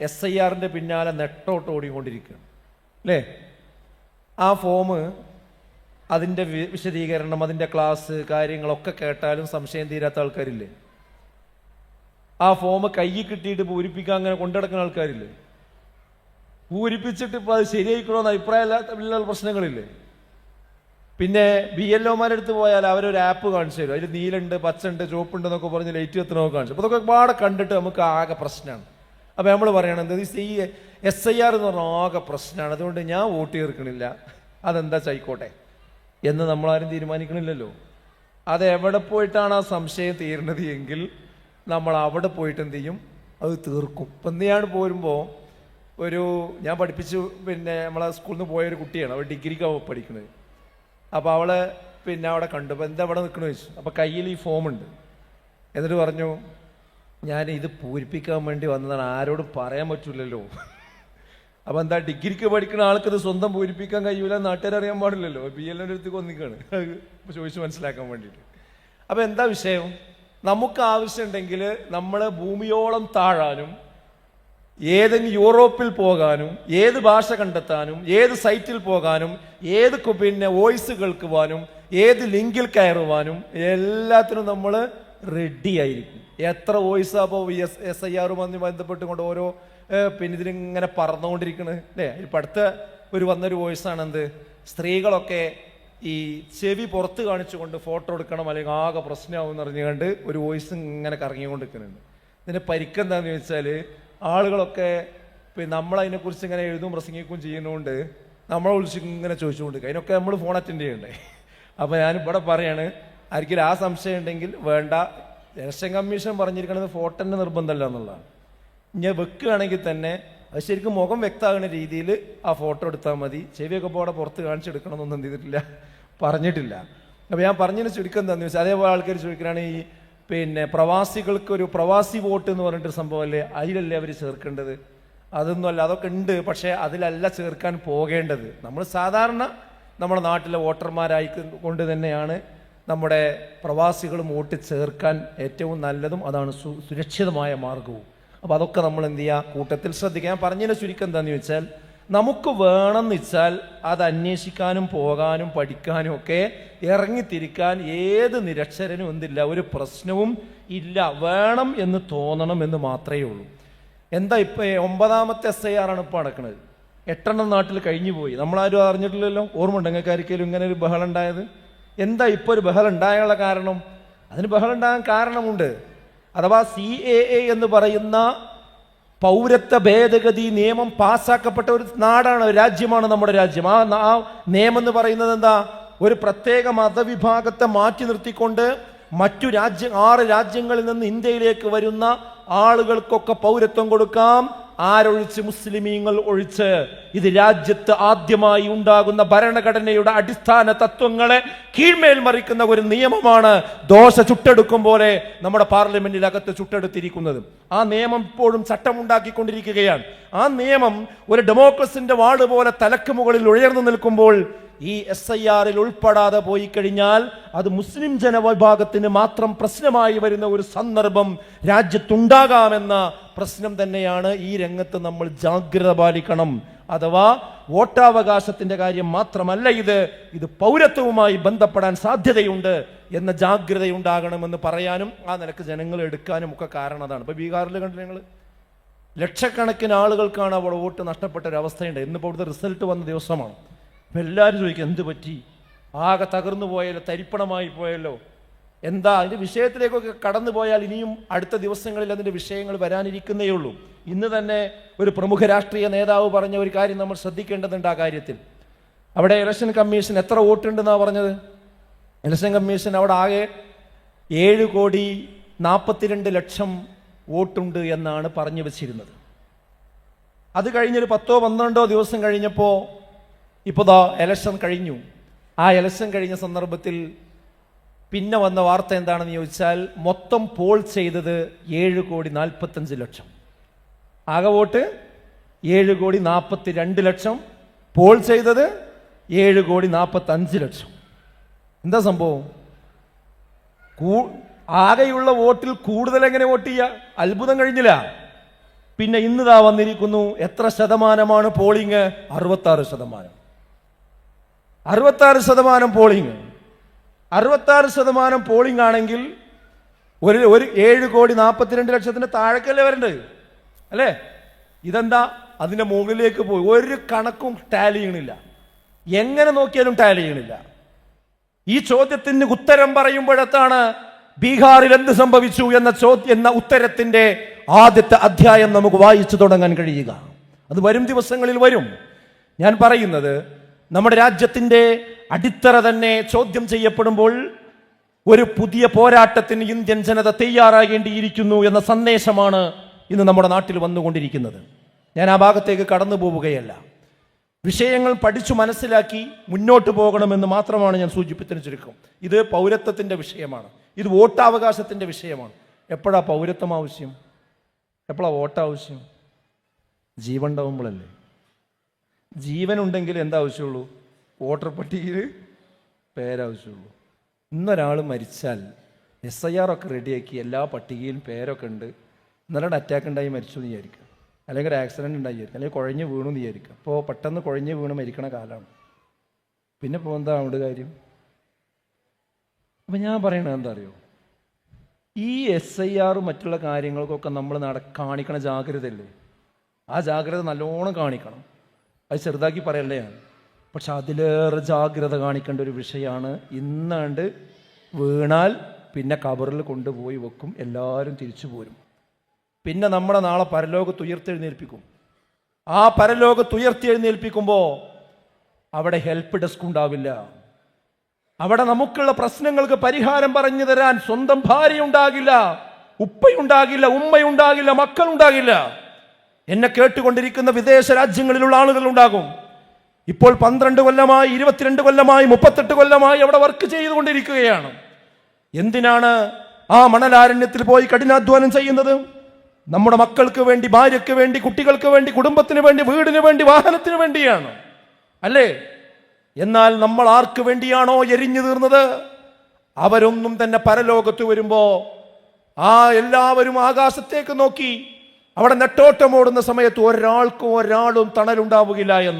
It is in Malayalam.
എസ് ഐ ആറിന്റെ പിന്നാലെ നെട്ടോട്ട് ഓടിക്കൊണ്ടിരിക്കുകയാണ്. അല്ലേ? ആ ഫോം അതിന്റെ വിശദീകരണം അതിന്റെ ക്ലാസ് കാര്യങ്ങളൊക്കെ കേട്ടാലും സംശയം തീരാത്ത ആൾക്കാരില്ലേ? ആ ഫോം കയ്യിൽ കിട്ടിയിട്ട് പൂരിപ്പിക്കാൻ അങ്ങനെ കൊണ്ടുനടക്കുന്ന ആൾക്കാരില്ലേ? പൂരിപ്പിച്ചിട്ട് ഇപ്പോൾ അത് ശരിയായിക്കണമെന്ന് അഭിപ്രായമില്ലാത്ത പ്രശ്നങ്ങളില്ലേ? പിന്നെ ബി എൽ ഒമാരുടെ അടുത്ത് പോയാൽ അവരൊരു ആപ്പ് കാണിച്ചു തരും. അതിൽ നീലുണ്ട് പച്ചുണ്ട് ചുവപ്പുണ്ട് എന്നൊക്കെ പറഞ്ഞ് ലൈറ്റ് എത്തണമൊക്കെ കാണിച്ചു അപ്പോൾ അതൊക്കെ ഒരുപാട് കണ്ടിട്ട് നമുക്ക് ആകെ പ്രശ്നമാണ്. അപ്പോൾ നമ്മൾ പറയണത് ഈ എസ് ഐ ആർ എന്ന് പറഞ്ഞാൽ ആകെ പ്രശ്നമാണ് അതുകൊണ്ട് ഞാൻ വോട്ട് ചേർക്കണില്ല. അതെന്താ ചായിക്കോട്ടെ എന്ന് നമ്മളാരും തീരുമാനിക്കണില്ലല്ലോ. അത് എവിടെ പോയിട്ടാണ് ആ സംശയം തീരണത് എങ്കിൽ നമ്മൾ അവിടെ പോയിട്ട് എന്ത് ചെയ്യും? അത് തീർക്കും. ഇപ്പം എന്തിനാണ് പോരുമ്പോൾ ഒരു ഞാൻ പഠിപ്പിച്ചു പിന്നെ നമ്മളെ സ്കൂളിൽ നിന്ന് പോയ ഒരു കുട്ടിയാണ്. അവൾ ഡിഗ്രിക്കാണ് പഠിക്കുന്നത് അപ്പോൾ അവളെ പിന്നെ അവിടെ കണ്ടു. അപ്പോൾ എന്താ അവിടെ നിൽക്കണമെന്ന് ചോദിച്ചു. അപ്പോൾ കയ്യിൽ ഈ ഫോമുണ്ട് എന്നിട്ട് പറഞ്ഞു ഞാൻ ഇത് പൂരിപ്പിക്കാൻ വേണ്ടി വന്നതാണ്. ആരോടും പറയാൻ പറ്റില്ലല്ലോ അപ്പോൾ എന്താ ഡിഗ്രിക്ക് പഠിക്കുന്ന ആൾക്ക് ഇത് സ്വന്തം പൂരിപ്പിക്കാൻ കഴിയൂല നാട്ടുകാർ അറിയാൻ പാടില്ലല്ലോ. ബി എൽ അടുത്ത് കൊന്നിക്കാണ്. ചോദിച്ചു ചോദിച്ച് മനസ്സിലാക്കാൻ വേണ്ടിയിട്ട്. അപ്പോൾ എന്താ വിഷയം? നമുക്ക് ആവശ്യമുണ്ടെങ്കിൽ നമ്മൾ ഭൂമിയോളം താഴാനും ഏതെങ്കിലും യൂറോപ്പിൽ പോകാനും ഏത് ഭാഷ കണ്ടെത്താനും ഏത് സൈറ്റിൽ പോകാനും ഏത് പിന്നെ വോയിസ് കേൾക്കുവാനും ഏത് ലിങ്കിൽ കയറുവാനും എല്ലാത്തിനും നമ്മൾ റെഡി ആയിരിക്കും. എത്ര വോയിസ് അപ്പോൾ എസ് എസ് ഐ ആറുമായി ബന്ധപ്പെട്ടുകൊണ്ട് ഓരോ പിന്നെ ഇതിലിങ്ങനെ പറന്നുകൊണ്ടിരിക്കുന്നത് അല്ലേ ഇപ്പം അടുത്ത ഒരു വന്നൊരു വോയിസാണ് എന്ത് സ്ത്രീകളൊക്കെ ഈ ചെവി പുറത്ത് കാണിച്ചുകൊണ്ട് ഫോട്ടോ എടുക്കണം അല്ലെങ്കിൽ ആകെ പ്രശ്നമാവും എന്ന് അറിഞ്ഞുകൊണ്ട് ഒരു വോയിസ് ഇങ്ങനെ കറങ്ങിക്കൊണ്ടിരിക്കുന്നുണ്ട്. പരിക്ക് എന്താണെന്ന് ചോദിച്ചാൽ ആളുകളൊക്കെ പിന്നെ നമ്മളതിനെക്കുറിച്ച് ഇങ്ങനെ എഴുതും പ്രസംഗിക്കുകയും ചെയ്യുന്നതുകൊണ്ട് നമ്മളെ വിളിച്ച് ഇങ്ങനെ ചോദിച്ചുകൊണ്ട് അതിനൊക്കെ നമ്മൾ ഫോൺ അറ്റൻഡ് ചെയ്യണ്ടേ? അപ്പോൾ ഞാൻ ഇവിടെ പറയാണ് ആർക്കെങ്കിലും ആ സംശയം ഉണ്ടെങ്കിൽ വേണ്ട ഇലക്ഷൻ കമ്മീഷൻ പറഞ്ഞിരിക്കുന്നത് ഫോട്ടോന്റെ നിർബന്ധമല്ല എന്നുള്ളതാണ്. ഞാൻ വെക്കുകയാണെങ്കിൽ തന്നെ അത് ശരിക്കും മുഖം വ്യക്തമാകുന്ന രീതിയിൽ ആ ഫോട്ടോ എടുത്താൽ മതി. ചെവിയൊക്കെ പോടെ പുറത്ത് കാണിച്ചെടുക്കണമെന്നൊന്നും എന്ത് ചെയ്തിട്ടില്ല. പറഞ്ഞിട്ടില്ല. അപ്പോൾ ഞാൻ പറഞ്ഞതിന് ചുരുക്കം എന്താണെന്ന് വെച്ചാൽ അതേപോലെ ആൾക്കാർ ചോദിക്കുകയാണ് ഈ പിന്നെ പ്രവാസികൾക്ക് ഒരു പ്രവാസി വോട്ട് എന്ന് പറഞ്ഞിട്ട് സംഭവമല്ലേ? അതിലല്ലേ അവർ ചേർക്കേണ്ടത്? അതൊന്നുമല്ല അതൊക്കെ ഉണ്ട് പക്ഷേ അതിലല്ല ചേർക്കാൻ പോകേണ്ടത്. നമ്മൾ സാധാരണ നമ്മുടെ നാട്ടിലെ വോട്ടർമാരായി കൊണ്ട് തന്നെയാണ് നമ്മുടെ പ്രവാസികളും വോട്ട് ചേർക്കാൻ ഏറ്റവും നല്ലതും അതാണ് സുരക്ഷിതമായ മാർഗവും അപ്പോൾ അതൊക്കെ നമ്മൾ എന്ത് ചെയ്യുക കൂട്ടത്തിൽ ശ്രദ്ധിക്കുക. ഞാൻ പറഞ്ഞതിന്റെ ചുരുക്കം എന്താണെന്ന് വെച്ചാൽ നമുക്ക് വേണമെന്ന് വെച്ചാൽ അത് അന്വേഷിക്കാനും പോകാനും പഠിക്കാനും ഒക്കെ ഇറങ്ങിത്തിരിക്കാൻ ഏത് നിരക്ഷരനും എന്തില്ല ഒരു പ്രശ്നവും ഇല്ല. വേണം എന്ന് തോന്നണം എന്ന് മാത്രമേ ഉള്ളൂ. എന്താ ഇപ്പൊ ഒമ്പതാമത്തെ എസ് ഐ ആറാണ് ഇപ്പോൾ ഇപ്പൊ നടക്കുന്നത് എട്ടെണ്ണം നാട്ടിൽ കഴിഞ്ഞു പോയി നമ്മളാരും അറിഞ്ഞിട്ടില്ലല്ലോ? ഓർമ്മ ഉണ്ട് നിങ്ങൾക്ക് ആർക്കെങ്കിലും ഇങ്ങനെ ഒരു ബഹളം ഉണ്ടായത്? എന്താ ഇപ്പൊ ഒരു ബഹളം ഉണ്ടായുള്ള കാരണം? അതിന് ബഹളം ഉണ്ടാകാൻ കാരണമുണ്ട്. അഥവാ സി എ എ എന്ന് പറയുന്ന പൗരത്വ ഭേദഗതി നിയമം പാസ്സാക്കപ്പെട്ട ഒരു നാടാണ് രാജ്യമാണ് നമ്മുടെ രാജ്യം. ആ ആ നിയമം എന്ന് പറയുന്നത് എന്താ? ഒരു പ്രത്യേക മതവിഭാഗത്തെ മാറ്റി നിർത്തിക്കൊണ്ട് മറ്റു രാജ്യ ആറ് രാജ്യങ്ങളിൽ നിന്ന് ഇന്ത്യയിലേക്ക് വരുന്ന ആളുകൾക്കൊക്കെ പൗരത്വം കൊടുക്കാം. ആരൊഴിച്ച് മുസ്ലിമീങ്ങൾ ഒഴിച്ച് ഇത് രാജ്യത്ത് ആദ്യമായി ഉണ്ടാകുന്ന ഭരണഘടനയുടെ അടിസ്ഥാന തത്വങ്ങളെ കീഴ്മേൽ മറിക്കുന്ന ഒരു നിയമമാണ് ദോശ ചുട്ടെടുക്കും പോലെ നമ്മുടെ പാർലമെന്റിനകത്ത് ചുട്ടെടുത്തിരിക്കുന്നത്. ആ നിയമം ഇപ്പോഴും ചട്ടമുണ്ടാക്കിക്കൊണ്ടിരിക്കുകയാണ്. ആ നിയമം ഒരു ഡെമോക്രസിന്റെ വാൾ പോലെ തലക്ക് മുകളിൽ ഉയർന്നു നിൽക്കുമ്പോൾ ഈ എസ് ഐ ആറിൽ ഉൾപ്പെടാതെ പോയി കഴിഞ്ഞാൽ അത് മുസ്ലിം ജനവിഭാഗത്തിന് മാത്രം പ്രശ്നമായി വരുന്ന ഒരു സന്ദർഭം രാജ്യത്തുണ്ടാകാമെന്ന പ്രശ്നം തന്നെയാണ് ഈ രംഗത്ത് നമ്മൾ ജാഗ്രത പാലിക്കണം. അഥവാ വോട്ടാവകാശത്തിന്റെ കാര്യം മാത്രമല്ല ഇത് ഇത് പൗരത്വവുമായി ബന്ധപ്പെടാൻ സാധ്യതയുണ്ട് എന്ന ജാഗ്രതയുണ്ടാകണമെന്ന് പറയാനും ആ നിലയ്ക്ക് ജനങ്ങൾ എടുക്കാനും ഒക്കെ കാരണം അതാണ്. ഇപ്പൊ ബീഹാറിൽ കണ്ടില്ല ഞങ്ങൾ ലക്ഷക്കണക്കിന് ആളുകൾക്കാണ് അവിടെ വോട്ട് നഷ്ടപ്പെട്ട ഒരു അവസ്ഥയുണ്ട്. ഇന്നിപ്പോൾ ഇവിടുത്തെ റിസൾട്ട് വന്ന ദിവസമാണ്. എല്ലാവരും ചോദിക്കും എന്ത് പറ്റി? ആകെ തകർന്നു പോയല്ലോ തരിപ്പണമായി പോയല്ലോ എന്താ? അതിന്റെ വിഷയത്തിലേക്കൊക്കെ കടന്നു പോയാൽ ഇനിയും അടുത്ത ദിവസങ്ങളിൽ അതിന്റെ വിഷയങ്ങൾ വരാനിരിക്കുന്നേ ഉള്ളൂ. ഇന്ന് തന്നെ ഒരു പ്രമുഖ രാഷ്ട്രീയ നേതാവ് പറഞ്ഞ ഒരു കാര്യം നമ്മൾ ശ്രദ്ധിക്കേണ്ടതുണ്ട് ആ കാര്യത്തിൽ. അവിടെ ഇലക്ഷൻ കമ്മീഷൻ എത്ര വോട്ടുണ്ടെന്നാണ് പറഞ്ഞത്? ഇലക്ഷൻ കമ്മീഷൻ അവിടെ ആകെ ഏഴ് കോടി നാൽപ്പത്തിരണ്ട് ലക്ഷം വോട്ടുണ്ട് എന്നാണ് പറഞ്ഞു വച്ചിരുന്നത്. അത് കഴിഞ്ഞൊരു പത്തോ പന്ത്രണ്ടോ ദിവസം കഴിഞ്ഞപ്പോൾ ഇപ്പോൾ ദാ എലക്ഷൻ കഴിഞ്ഞു. ആ എലക്ഷൻ കഴിഞ്ഞ സന്ദർഭത്തിൽ പിന്നെ വന്ന വാർത്ത എന്താണെന്ന് ചോദിച്ചാൽ മൊത്തം പോൾ ചെയ്തത് ഏഴ് കോടി നാൽപ്പത്തഞ്ച് ലക്ഷം. ആകെ വോട്ട് ഏഴ് കോടി നാൽപ്പത്തി രണ്ട് ലക്ഷം. പോൾ ചെയ്തത് ഏഴ് കോടി നാൽപ്പത്തി അഞ്ച് ലക്ഷം. എന്താ സംഭവം? കൂ ആകെയുള്ള വോട്ടിൽ കൂടുതൽ എങ്ങനെ വോട്ട് ചെയ്യുക അത്ഭുതം കഴിഞ്ഞില്ല. പിന്നെ ഇന്നിതാ വന്നിരിക്കുന്നു എത്ര ശതമാനമാണ് പോളിംഗ്? അറുപത്താറ് ശതമാനം. അറുപത്താറ് ശതമാനം പോളിംഗ്. അറുപത്താറ് ശതമാനം പോളിംഗ് ആണെങ്കിൽ ഒരു ഒരു ഏഴ് കോടി നാൽപ്പത്തിരണ്ട് ലക്ഷത്തിന് താഴേക്കല്ലേ വരേണ്ടത്? അല്ലേ? ഇതെന്താ? അതിന്റെ മുകളിലേക്ക് പോയി. ഒരു കണക്കും ടാലി ചെയ്യണില്ല. എങ്ങനെ നോക്കിയാലും ടാലി ചെയ്യണില്ല. ഈ ചോദ്യത്തിന് ഉത്തരം പറയുമ്പോഴത്താണ് ബീഹാറിൽ എന്ത് സംഭവിച്ചു എന്ന ചോദ്യ എന്ന ഉത്തരത്തിന്റെ ആദ്യത്തെ അധ്യായം നമുക്ക് വായിച്ചു തുടങ്ങാൻ കഴിയുക. അത് വരും ദിവസങ്ങളിൽ വരും. ഞാൻ പറയുന്നത് നമ്മുടെ രാജ്യത്തിന്റെ അടിത്തറ തന്നെ ചോദ്യം ചെയ്യപ്പെടുമ്പോൾ ഒരു പുതിയ പോരാട്ടത്തിന് ഇന്ത്യൻ ജനത തയ്യാറാകേണ്ടിയിരിക്കുന്നു എന്ന സന്ദേശമാണ് ഇന്ന് നമ്മുടെ നാട്ടിൽ വന്നുകൊണ്ടിരിക്കുന്നത്. ഞാൻ ആ ഭാഗത്തേക്ക് കടന്നു പോവുകയല്ല. വിഷയങ്ങൾ പഠിച്ചു മനസ്സിലാക്കി മുന്നോട്ട് പോകണമെന്ന് മാത്രമാണ് ഞാൻ സൂചിപ്പിച്ചതിന് ചുരുക്കം. ഇത് പൗരത്വത്തിന്റെ വിഷയമാണ്. ഇത് വോട്ടവകാശത്തിന്റെ വിഷയമാണ്. എപ്പോഴാണ് പൗരത്വം ആവശ്യം? എപ്പോഴാണ് വോട്ടാവശ്യം? ജീവൻ ഉണ്ടാവുമ്പോഴല്ലേ? ജീവൻ ഉണ്ടെങ്കിൽ എന്താ ആവശ്യമുള്ളൂ വോട്ടർ പട്ടികയിൽ പേരാവശ്യമുള്ളൂ. ഇന്നൊരാൾ മരിച്ചാൽ എസ് ഐ ആർ ഒക്കെ റെഡിയാക്കി എല്ലാ പട്ടികയിലും പേരൊക്കെ ഉണ്ട്. ഇന്നലെ അറ്റാക്ക് ഉണ്ടായി മരിച്ചു എന്ന് വിചാരിക്കുക അല്ലെങ്കിൽ ഒരു ആക്സിഡന്റ് ഉണ്ടായി വിചാരിക്കുക അല്ലെങ്കിൽ കുഴഞ്ഞ് വീണു എന്ന് വിചാരിക്കുക അപ്പോൾ പെട്ടെന്ന് കുഴഞ്ഞ് വീണ് മരിക്കണ കാലമാണ്. പിന്നെ ഇപ്പോൾ എന്താ അവിടെ കാര്യം? അപ്പം ഞാൻ പറയണത് എന്താ അറിയോ ഈ എസ് ഐ ആർ മറ്റുള്ള കാര്യങ്ങൾക്കൊക്കെ നമ്മൾ നട കാണിക്കണ ജാഗ്രതയല്ലേ? ആ ജാഗ്രത നല്ലോണം കാണിക്കണം. അത് ചെറുതാക്കി പറയല്ലേ പക്ഷെ അതിലേറെ ജാഗ്രത കാണിക്കേണ്ട ഒരു വിഷയമാണ് ഇന്നാണ്ട് വീണാൽ പിന്നെ കബറിൽ കൊണ്ടുപോയി വെക്കും എല്ലാവരും തിരിച്ചു പോരും. പിന്നെ നമ്മളെ നാളെ പരലോകത്ത് ഉയർത്തെഴുന്നേൽപ്പിക്കും. ആ പരലോകത്ത് ഉയർത്തെഴുന്നേൽപ്പിക്കുമ്പോൾ അവിടെ ഹെൽപ്പ് ഡെസ്ക് ഉണ്ടാവില്ല. അവിടെ നമുക്കുള്ള പ്രശ്നങ്ങൾക്ക് പരിഹാരം പറഞ്ഞു തരാൻ സ്വന്തം ഭാര്യ ഉണ്ടാകില്ല ഉപ്പയുണ്ടാകില്ല ഉമ്മയുണ്ടാകില്ല മക്കളുണ്ടാകില്ല. എന്നെ കേട്ടുകൊണ്ടിരിക്കുന്ന വിദേശ രാജ്യങ്ങളിലുള്ള ആളുകൾ ഉണ്ടാകും ഇപ്പോൾ പന്ത്രണ്ട് കൊല്ലമായി ഇരുപത്തിരണ്ട് കൊല്ലമായി മുപ്പത്തെട്ട് കൊല്ലമായി അവിടെ വർക്ക് ചെയ്തുകൊണ്ടിരിക്കുകയാണ്. എന്തിനാണ് ആ മണലാരണ്യത്തിൽ പോയി കഠിനാധ്വാനം ചെയ്യുന്നത്? നമ്മുടെ മക്കൾക്ക് വേണ്ടി ഭാര്യയ്ക്ക് വേണ്ടി കുട്ടികൾക്ക് വേണ്ടി കുടുംബത്തിന് വേണ്ടി വീടിന് വേണ്ടി വാഹനത്തിന് വേണ്ടിയാണ്. അല്ലേ? എന്നാൽ നമ്മൾ ആർക്ക് വേണ്ടിയാണോ എരിഞ്ഞു തീർന്നത്? അവരൊന്നും തന്നെ പരലോകത്ത് വരുമ്പോ ആ എല്ലാവരും ആകാശത്തേക്ക് നോക്കി അവിടെ നെട്ടോട്ടം ഓടുന്ന സമയത്ത് ഒരാൾക്കും ഒരാളും തണലുണ്ടാവുകയില്ല എന്ന്.